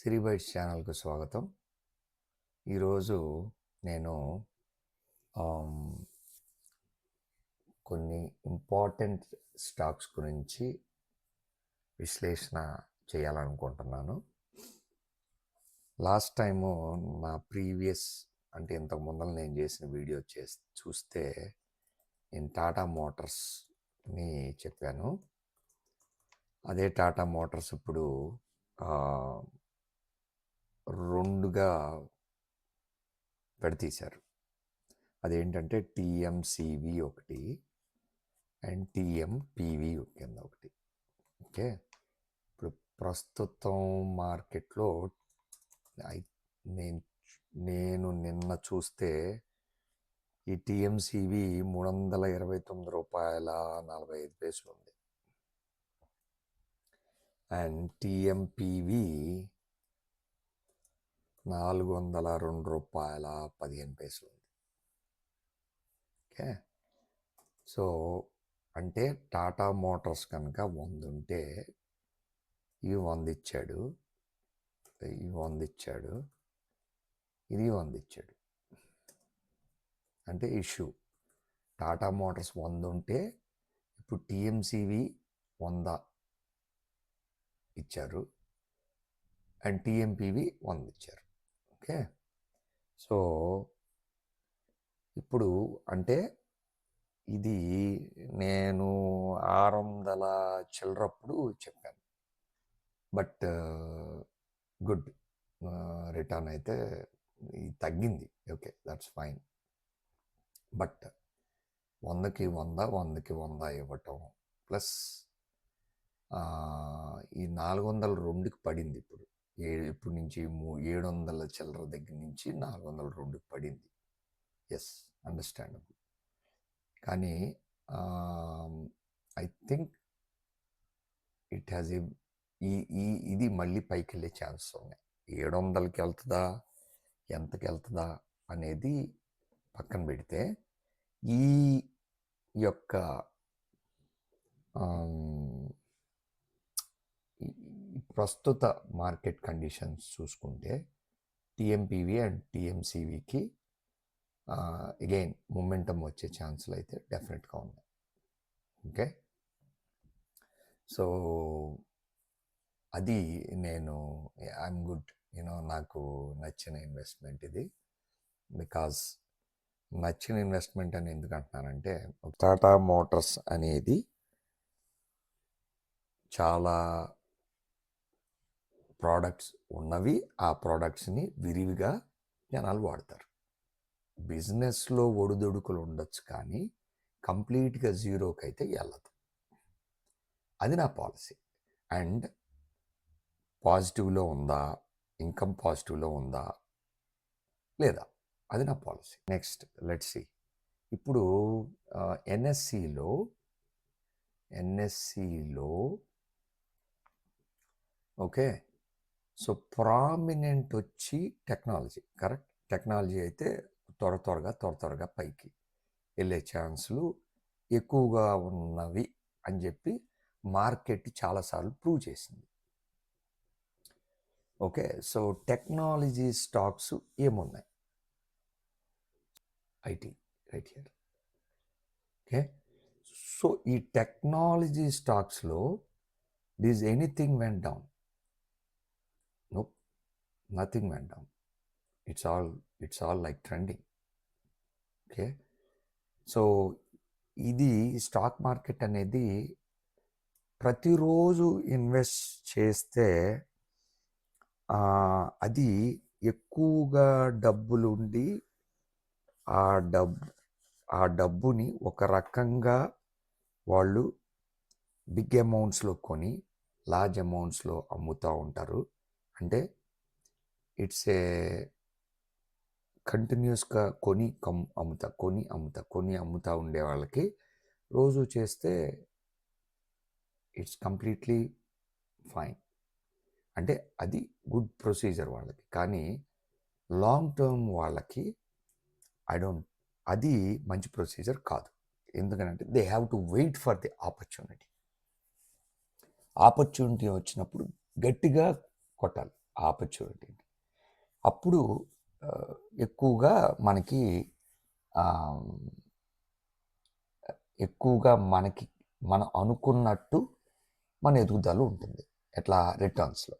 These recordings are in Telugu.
సిరిబైట్స్ ఛానల్కు స్వాగతం. ఈరోజు నేను కొన్ని ఇంపార్టెంట్ స్టాక్స్ గురించి విశ్లేషణ చేయాలనుకుంటున్నాను. లాస్ట్ టైము నా ప్రీవియస్ అంటే ఇంతకు ముందర నేను చేసిన వీడియో చే చూస్తే నేను టాటా మోటార్స్ని చెప్పాను. అదే టాటా మోటార్స్ ఇప్పుడు రెండుగా విడతీశారు అదేంటంటే టీఎంసివి ఒకటి అండ్ టీఎంపివి కింద ఒకటి. ఓకే? ఇప్పుడు ప్రస్తుతం మార్కెట్లో నేను నేను నిన్న చూస్తే ఈ టీఎంసివి మూడు వందల ఇరవై తొమ్మిది రూపాయల నలభై ఐదు పైసలు ఉంది అండ్ టీఎంపివి నాలుగు వందల రెండు రూపాయల పదిహేను పైసలు ఉంది ఓకే? సో అంటే టాటా మోటార్స్ కనుక వంద ఉంటే ఇవి వంద ఇచ్చాడు ఇవి వంద ఇచ్చాడు ఇది వంద ఇచ్చాడు అంటే ఇష్యూ. టాటా మోటార్స్ వంద ఉంటే ఇప్పుడు టీఎంసీవి వంద ఇచ్చారు. అండ్ టీఎంపీవి వంద ఇచ్చారు ఓకే. సో ఇప్పుడు అంటే ఇది నేను ఆరు వందల చిల్లరప్పుడు చెప్పాను. But good. రిటర్న్ అయితే ఇది తగ్గింది. Okay that's fine. బట్ వందకి వంద వందకి వంద ఇవ్వటం ప్లస్ ఈ నాలుగు వందల రెండుకి పడింది ఇప్పుడు. ఏ ఇప్పటి నుంచి మూ ఏడు వందల చిల్లర దగ్గర నుంచి నాలుగు వందల రెండుకి పడింది. ఎస్ అండర్స్టాండబుల్ కానీ I think it has a ఈ ఈ ఇది మళ్ళీ పైకి వెళ్ళే ఛాన్స్ ఉన్నాయి. ఏడు వందలకి వెళ్తుందా? ఎంతకి వెళ్తుందా? అనేది పక్కన పెడితే ఈ యొక్క ప్రస్తుత మార్కెట్ కండిషన్స్ చూసుకుంటే టీఎంపీవీ అండ్ టీఎంసీవీకి అగైన్ మొమెంటం వచ్చే ఛాన్సులు అయితే డెఫినెట్గా ఉన్నాయి. ఓకే? సో అది నేను ఐఎమ్ గుడ్ యూనో నాకు నచ్చిన ఇన్వెస్ట్మెంట్ ఇది. బికాజ్ నచ్చిన ఇన్వెస్ట్మెంట్ అని ఎందుకు అంటున్నానంటే టాటా మోటార్స్ అనేది చాలా ప్రోడక్ట్స్ ఉన్నవి ఆ ప్రోడక్ట్స్ని విరివిగా జనాలు వాడతారు. బిజినెస్లో ఒడిదొడుకులు ఉండొచ్చు కానీ కంప్లీట్గా జీరోకి అయితే వెళ్ళదు అది నా పాలసీ. అండ్ పాజిటివ్లో ఉందా ఇన్కమ్ పాజిటివ్లో ఉందా లేదా అది నా పాలసీ. Next let see. ఇప్పుడు ఎన్ఎస్సిలో ఎన్ఎస్సిలో ఓకే సో ప్రామినెంట్ వచ్చి టెక్నాలజీ కరెక్ట్ టెక్నాలజీ అయితే త్వర త్వరగా త్వర త్వరగా పైకి వెళ్ళే ఛాన్సులు ఎక్కువగా ఉన్నవి అని చెప్పి మార్కెట్ చాలాసార్లు ప్రూవ్ చేసింది. ఓకే సో టెక్నాలజీ స్టాక్స్ ఏమున్నాయి? IT right here okay so ఈ టెక్నాలజీ స్టాక్స్లో this anything went down nothing went it's all it's all like trending okay so ఇది స్టాక్ మార్కెట్ అనేది ప్రతిరోజు ఇన్వెస్ట్ చేస్తే అది ఎక్కువగా డబ్బులు ఉండి ఆ డబ్బు ఆ డబ్బుని ఒక రకంగా వాళ్ళు బిగ్ అమౌంట్స్లో కొని లార్జ్ అమౌంట్స్లో అమ్ముతూ ఉంటారు. అంటే ఇట్స్ ఏ కంటిన్యూస్గా కొని కమ్ అమ్ముతా కొని అమ్ముతా కొని అమ్ముతా ఉండే వాళ్ళకి రోజు చేస్తే ఇట్స్ కంప్లీట్లీ ఫైన్. అంటే అది గుడ్ ప్రొసీజర్ వాళ్ళకి. కానీ లాంగ్ టర్మ్ వాళ్ళకి ఐ డోంట్ అది మంచి ప్రొసీజర్ కాదు. ఎందుకంటే they have to wait for the opportunity. Opportunity వచ్చినప్పుడు గట్టిగా కొట్టాలి. ఆపర్చునిటీ అప్పుడు ఎక్కువగా మనకి ఎక్కువగా మనకి మనం అనుకున్నట్టు మన ఎదుగుదల ఉంటుంది. ఎట్లా? రిటర్న్స్లో.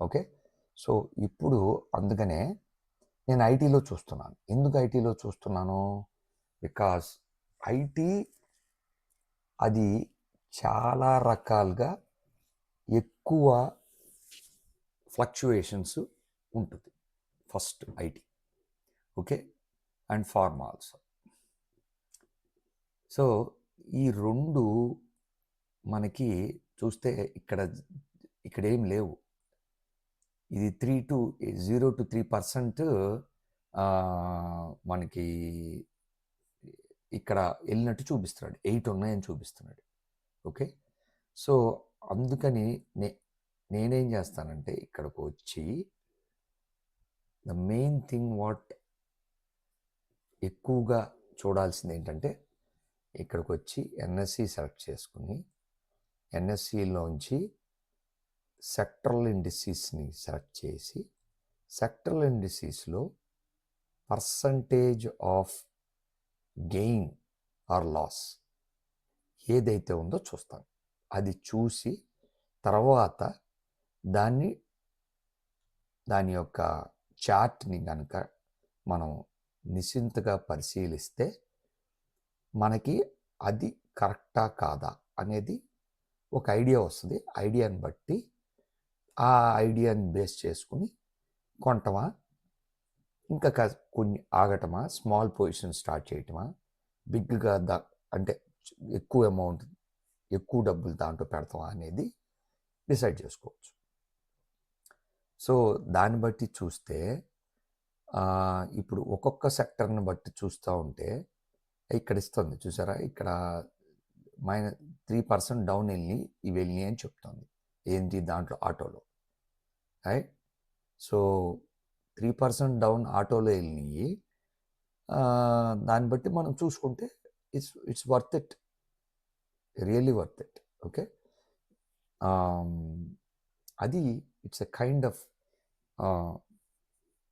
ఓకే? సో ఇప్పుడు అందుకనే నేను ఐటీలో చూస్తున్నాను. ఎందుకు ఐటీలో చూస్తున్నాను? బికాస్ ఐటీ అది చాలా రకాలుగా ఎక్కువ ఫ్లక్చుయేషన్స్ ఉంటుంది. First IT. Okay? And pharma also. So ఈ రెండు మనకి చూస్తే ఇక్కడ ఇక్కడ ఏం లేవు. ఇది three to zero to three percent మనకి ఇక్కడ వెళ్ళినట్టు చూపిస్తున్నాడు. ఎయిట్ ఉన్నాయని చూపిస్తున్నాడు. ఓకే? సో అందుకని నే నేనేం చేస్తానంటే ఇక్కడికి వచ్చి ద మెయిన్ థింగ్ వాట్ ఎక్కువగా చూడాల్సింది ఏంటంటే ఇక్కడికి వచ్చి ఎన్ఎస్సి సెలెక్ట్ చేసుకుని ఎన్ఎస్సిలోంచి సెక్టరల్ ఇండిసీస్ని సెలెక్ట్ చేసి sectoral ఇండిసీస్లో percentage of gain or loss ఏదైతే ఉందో చూస్తాను. అది చూసి తర్వాత దాన్ని దాని యొక్క చార్ట్ని కనుక మనం నిశ్చింతగా పరిశీలిస్తే మనకి అది కరెక్టా కాదా అనేది ఒక ఐడియా వస్తుంది. ఐడియాని బట్టి ఆ ఐడియాని బేస్ చేసుకుని కొంటమా ఇంకా కొన్ని ఆగటమా స్మాల్ పొజిషన్ స్టార్ట్ చేయటమా బిగ్గా దా అంటే ఎక్కువ అమౌంట్ ఎక్కువ డబ్బులు దాంట్లో పెడతామా అనేది డిసైడ్ చేసుకోవచ్చు. సో దాన్ని బట్టి చూస్తే ఇప్పుడు ఒక్కొక్క సెక్టర్ని బట్టి చూస్తూ ఉంటే ఇక్కడ ఇస్తుంది చూసారా? ఇక్కడ మైనస్ త్రీ పర్సెంట్ డౌన్ వెళ్ళి ఇవి వెళ్ళినాయి అని చెప్తుంది. ఏంటి దాంట్లో ఆటోలో. Right? So three percent down ఆటోలో వెళ్ళినాయి. దాన్ని బట్టి మనం చూసుకుంటే it's it's worth it. Really worth it. Okay? అది ఇట్స్ ఎ కైండ్ ఆఫ్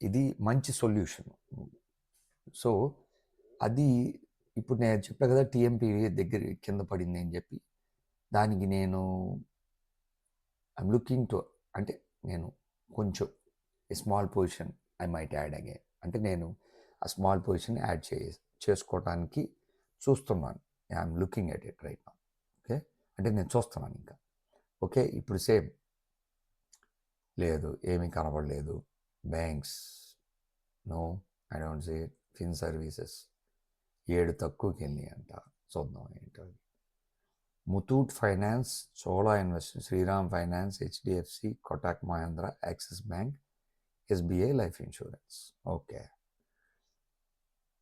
ఇది మంచి సొల్యూషన్. సో అది ఇప్పుడు నేను చెప్పా కదా టీఎంపీ దగ్గర కింద పడింది అని చెప్పి దానికి నేను ఐమ్ లుకింగ్ టు అంటే నేను కొంచెం a small position I might add again అంటే నేను ఆ స్మాల్ పొజిషన్ యాడ్ చే చేసుకోవడానికి చూస్తున్నాను. I'm looking at it right okay అంటే నేను చూస్తున్నాను ఇంకా. ఓకే ఇప్పుడు సేమ్ లేదు ఏమీ కనబడలేదు. Banks no I don't say fin services. ఏడు తక్కువకి వెళ్ళినాయి అంట చూద్దాం ఏంటో. Muthoot finance Chola invest Shriram finance HDFC Kotak Mahindra Axis bank SBI life insurance. Okay.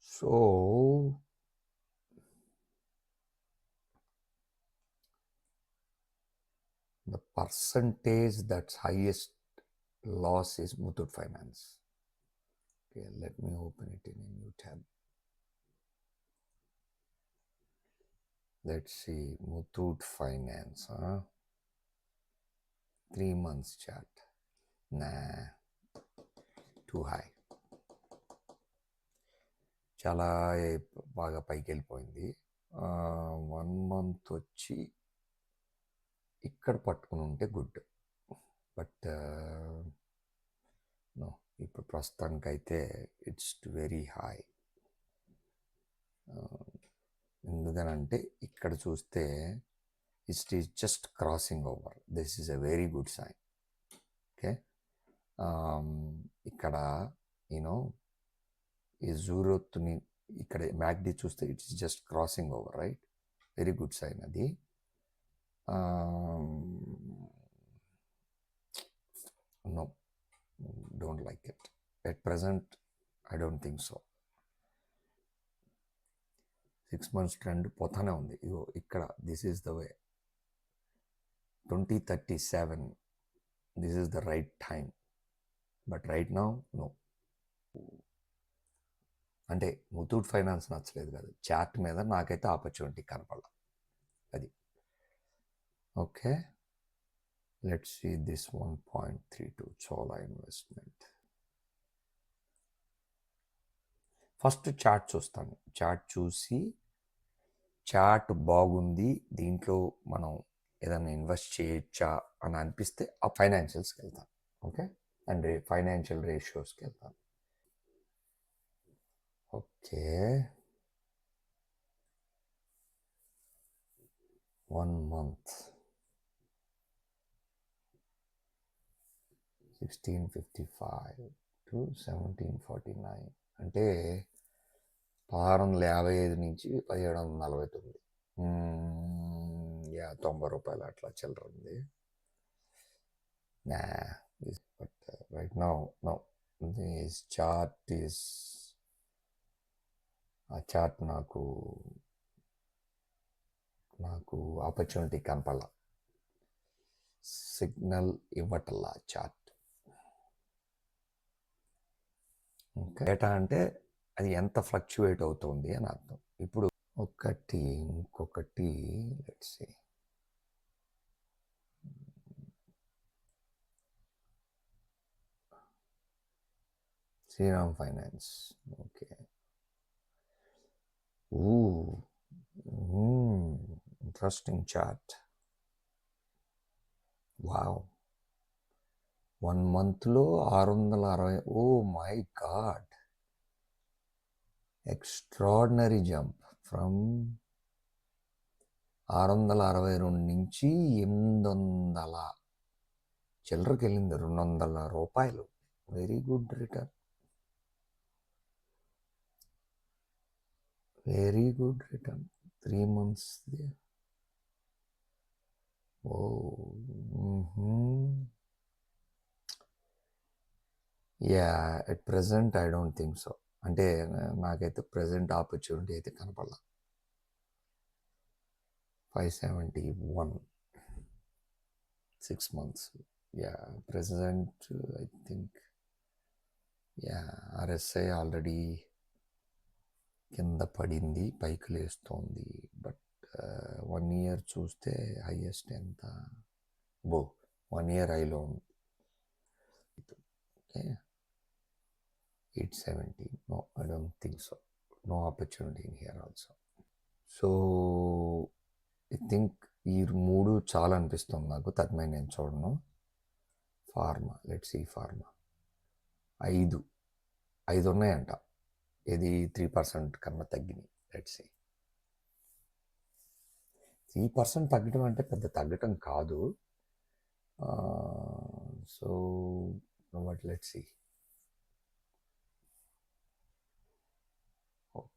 So the percentage that's highest loss is Muthoot Finance. Okay, let me open it in a new tab. Let's see, Muthoot Finance, huh? Three months chart. Nah, too high. చాలా ఏ- బాగా పైకి వెళ్ళిపోయింది వన్ మంత్ వచ్చి ఇక్కడ పట్టుకుని ఉంటే గుడ్ బట్ నో ఇప్పుడు ప్రస్తుతానికైతే ఇట్స్ వెరీ హై ఎందుకనంటే ఇక్కడ చూస్తే it's is just crossing over this is a very good sign okay ఇక్కడ యూనో ఈ జూరోత్ని ఇక్కడ మ్యాగ్డి చూస్తే it's just crossing over right very good sign అది. No don't like it at present I don't think so six months trend పోతానే ఉంది. ఇగో ఇక్కడ this is the way twenty thirty seven this is the right time but right now no అంటే ముతూట్ ఫైనాన్స్ నచ్చలేదు కాదు. చాట్ మీద నాకైతే ఆపర్చునిటీ కనపడాల. అది. Okay let's see this one point three two Chola investment first chart చూస్తాను. చార్ట్ చూసి చార్ట్ బాగుంది దీంట్లో మనం ఏదైనా ఇన్వెస్ట్ చేయొచ్చా అని అనిపిస్తే ఆ ఫైనాన్షియల్స్కి వెళ్తాను. ఓకే అండ్ ఫైనాన్షియల్ రేషియోస్కి వెళ్తాను. Okay one month sixteen fifty five to seventeen forty nine అంటే పదహారు వందల యాభై ఐదు నుంచి పదిహేడు వందల నలభై తొమ్మిది. యా తొంభై రూపాయలు అట్లా చిల్లర ఉంది but right now no this chart is a chart నాకు నాకు ఆపర్చునిటీ కనపడాల. సిగ్నల్ ఇవ్వటల్లా చార్ట్ డేటా అంటే అది ఎంత ఫ్లక్చువేట్ అవుతుంది అని అర్థం. ఇప్పుడు ఒకటి ఇంకొకటి లెట్స్ శ్రీరామ్ ఫైనాన్స్. ఓకే. ఊ. Interesting chart. వావ్. వన్ మంత్లో ఆరు వందల అరవై ఓ my god. Extraordinary jump from ఆరు వందల అరవై రెండు నుంచి ఎనిమిది వందల చిల్లరకి వెళ్ళింది రెండు వందల రూపాయలు. Very good return. Very good return. Three months oh yeah at present I don't think so అంటే నాకైతే ప్రజెంట్ ఆపర్చునిటీ అయితే కనపడాల. Five seventy one six months yeah present I think yeah RSI already కింద పడింది పైకి లేస్తోంది. బట్ వన్ ఇయర్ చూస్తే హైయెస్ట్ ఎంత? బో వన్ ఇయర్ హైలో ఉంది okay eight seventy no I don't think so no opportunity in here also so I think ఈ మూడు చాలా అనిపిస్తుంది నాకు. తగ్గినాయి నేను చూడను. ఫార్మా లెట్స్ ఈ ఫార్మా ఐదు. ఐదు ఉన్నాయంట. ఇది త్రీ పర్సెంట్ కన్నా తగ్గినాయి లెట్స్ త్రీ పర్సెంట్ తగ్గడం అంటే పెద్ద తగ్గటం కాదు. So what let's see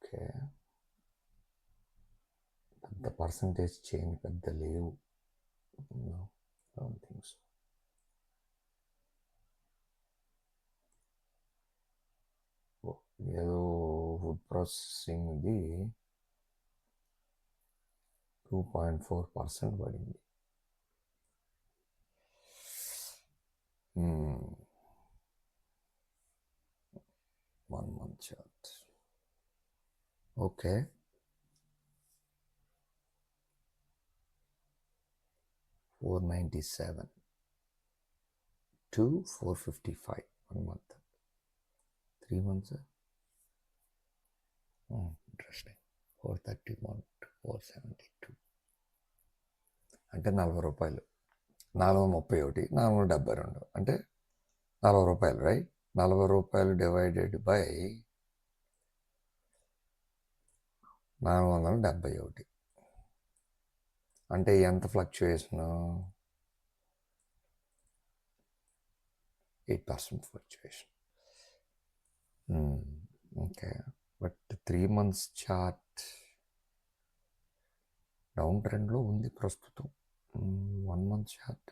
okay పెద్ద పర్సంటేజ్ చేంజ్ పెద్ద లేవు డోంట్ థింక్ సో ఏదో ఫుడ్ ప్రాసెసింగ్ది టూ పాయింట్ ఫోర్ పర్సెంట్ పడింది one month chart okay. Four ninety seven. To four fifty five. One month. Three months? Hmm, interesting four thirty one to four seventy two. అంటే నలభై రూపాయలు. నాలుగు ముప్పై ఒకటి నాలుగు డెబ్బై రెండు. అంటే నలభై రూపాయలు రైట్ నలభై రూపాయలు డివైడెడ్ బై నాలుగు వందల డెబ్బై ఒకటి. అంటే ఎంత fluctuation? Eight percent fluctuation. Okay. But three months chart down ట్రెండ్లో ఉంది ప్రస్తుతం. One month chart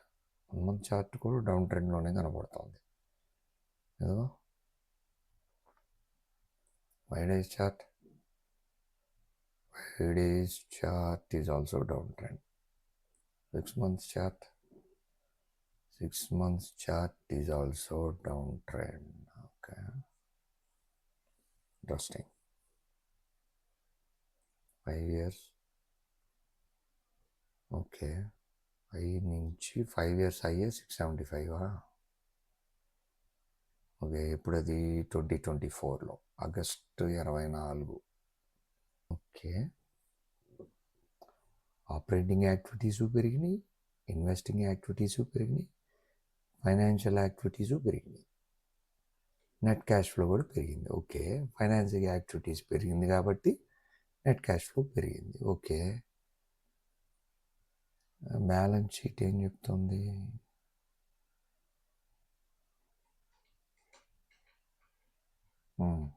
one month chart కూడా డౌన్ ట్రెండ్లోనే కనబడుతుంది. ఏదో? Five days chart. Five days chart is also down trend six months chart six months chart is also down trend okay interesting five years okay five నుంచి ఫైవ్ ఇయర్స్ అయ్యే సిక్స్ సెవెంటీ ఫైవా ఓకే ఎప్పుడు అది ట్వంటీ ట్వంటీ ఫోర్లో ఆగస్టు ఇరవై నాలుగు. ఓకే. ఆపరేటింగ్ యాక్టివిటీసు పెరిగినాయి ఇన్వెస్టింగ్ యాక్టివిటీసు పెరిగినాయి ఫైనాన్షియల్ యాక్టివిటీసు పెరిగినాయి. నెట్ క్యాష్ ఫ్లో కూడా పెరిగింది. ఓకే. ఫైనాన్సింగ్ యాక్టివిటీస్ పెరిగింది కాబట్టి నెట్ క్యాష్ ఫ్లో పెరిగింది. ఓకే. బ్యాలెన్స్ షీట్ ఏం చెప్తుంది? Hmm.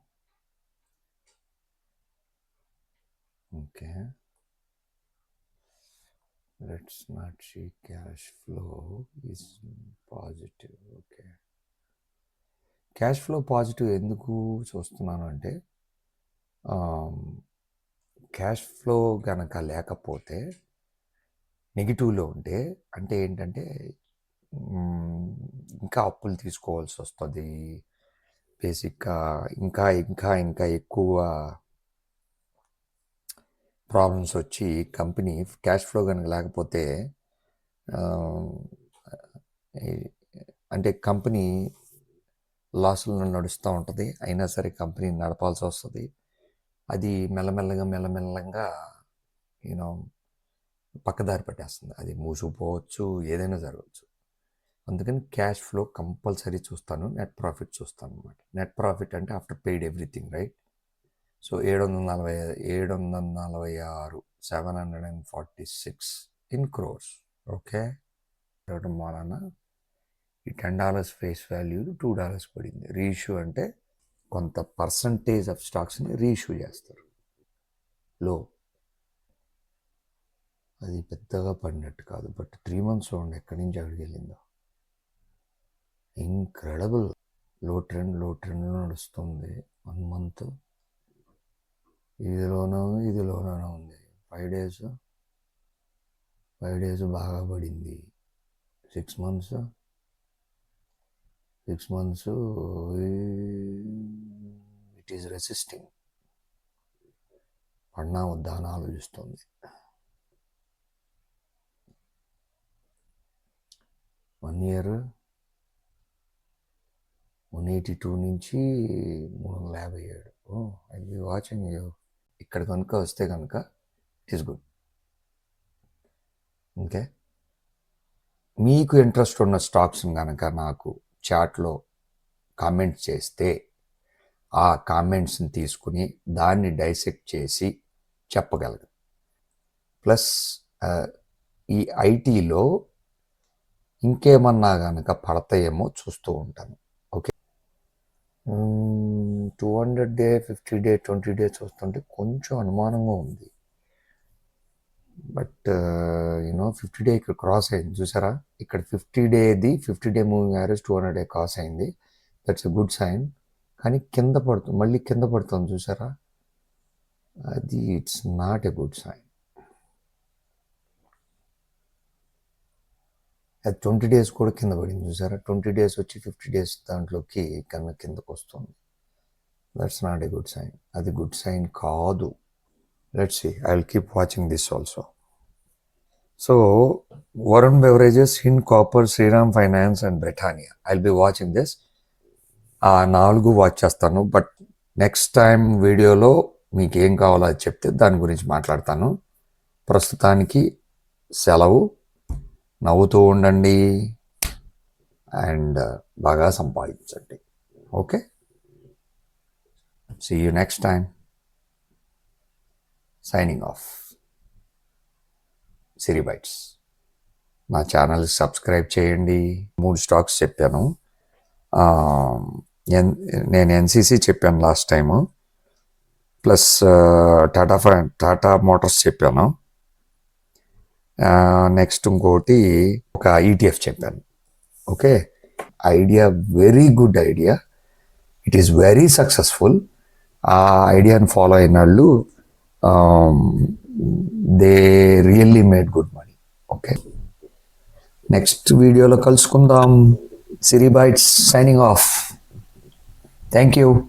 Okay let's not she cash flow is positive okay cash flow positive ఎందుకు చూస్తున్నాను అంటే క్యాష్ ఫ్లో కనుక లేకపోతే నెగిటివ్లో ఉంటే అంటే ఏంటంటే ఇంకా అప్పులు తీసుకోవాల్సి వస్తుంది. బేసిక్గా ఇంకా ఇంకా ఇంకా ఎక్కువ ప్రాబ్లమ్స్ వచ్చి కంపెనీ క్యాష్ ఫ్లో కనుక లేకపోతే అంటే కంపెనీ లాసులను నడుస్తూ ఉంటుంది. అయినా సరే కంపెనీ నడపాల్సి వస్తుంది. అది మెల్లమెల్లగా మెల్లమెల్లగా యూనో పక్కదారి పట్టేస్తుంది. అది మూసుకుపోవచ్చు ఏదైనా జరగవచ్చు. అందుకని క్యాష్ ఫ్లో కంపల్సరీ చూస్తాను. నెట్ ప్రాఫిట్ చూస్తాను అనమాట నెట్ ప్రాఫిట్ అంటే after paid everything right so ఏడు వందల నలభై ఏడు వందల నలభై ఆరు seven hundred and forty six in crores. Okay? ఇవ్వడం వలన ఈ ten dollars face value two dollars పడింది. రీఇష్యూ అంటే కొంత పర్సంటేజ్ ఆఫ్ స్టాక్స్ని రీఇష్యూ చేస్తారు. లో. అది పెద్దగా పడినట్టు కాదు. బట్ త్రీ మంత్స్ ఉండి ఎక్కడి నుంచి అక్కడికి వెళ్ళిందో. ఇంక్రెడబుల్. లో ట్రెండ్లో ట్రెండ్లో నడుస్తుంది. వన్ మంత్ ఇదిలోనూ ఇదిలోనూ ఉంది. ఫైవ్ డేస్ ఫైవ్ డేస్ బాగా పడింది. Six months six months it is resisting పడినా వద్దా అని ఆలోచిస్తుంది. One year one eighty two నుంచి మూడు వందల యాభై ఏడు. ఐ బి వాచింగ్ యూ ఇక్కడ కనుక వస్తే కనుక ఇస్ ఈస్ గుడ్ ఓకే మీకు ఇంట్రెస్ట్ ఉన్న స్టాక్స్ కనుక నాకు చాట్లో కామెంట్ చేస్తే ఆ కామెంట్స్ని తీసుకుని దాన్ని డైసెక్ట్ చేసి చెప్పగలను ప్లస్ ఈ ఐటీలో ఇంకేమన్నా కనుక పడతాయేమో చూస్తూ ఉంటాను. Okay hmm. Two hundred day fifty day twenty day చూస్తుంటే కొంచెం అనుమానంగా ఉంది. But you know fifty day ఇక్కడ క్రాస్ అయింది. చూసారా? ఇక్కడ fifty డేది fifty day moving average two hundred day cross అయింది. దట్స్ ఎ గుడ్ సైన్ కానీ కింద పడుతుంది మళ్ళీ కింద పడుతుంది. చూసారా? అది it's not a good sign అది ట్వంటీ డేస్ కూడా కింద పడింది. చూసారా? ట్వంటీ డేస్ వచ్చి ఫిఫ్టీ డేస్ దాంట్లోకి కన్నా కిందకు వస్తుంది. That's not a good sign అది గుడ్ సైన్ కాదు. Let's see I will keep watching this also so Varun beverages హిన్ copper Shriram finance and Britannia I will be watching this ఆ నాలుగు వాచ్ చేస్తాను బట్ నెక్స్ట్ టైం వీడియోలో మీకు ఏం కావాలో అది చెప్తే దాని గురించి మాట్లాడతాను. ప్రస్తుతానికి సెలవు. నవ్వుతూ ఉండండి. అండ్ బాగా సంపాదించండి. Okay see you next time signing off Siri bytes నా ఛానల్ సబ్స్క్రైబ్ చేయండి. మూడు స్టాక్స్ చెప్పాను. ఎన్ నేను ఎన్సీసీ చెప్పాను లాస్ట్ టైము ప్లస్ టాటా ఫై టాటా మోటార్స్ చెప్పాను. నెక్స్ట్ ఇంకోటి ఒక ఈటీఎఫ్ చెప్పాను. Okay idea very good idea it is very successful ఆ ఐడియాని ఫాలో అయిన వాళ్ళు they really made good money. Okay. Next వీడియోలో కలుసుకుందాం. Siri bytes signing off. Thank you.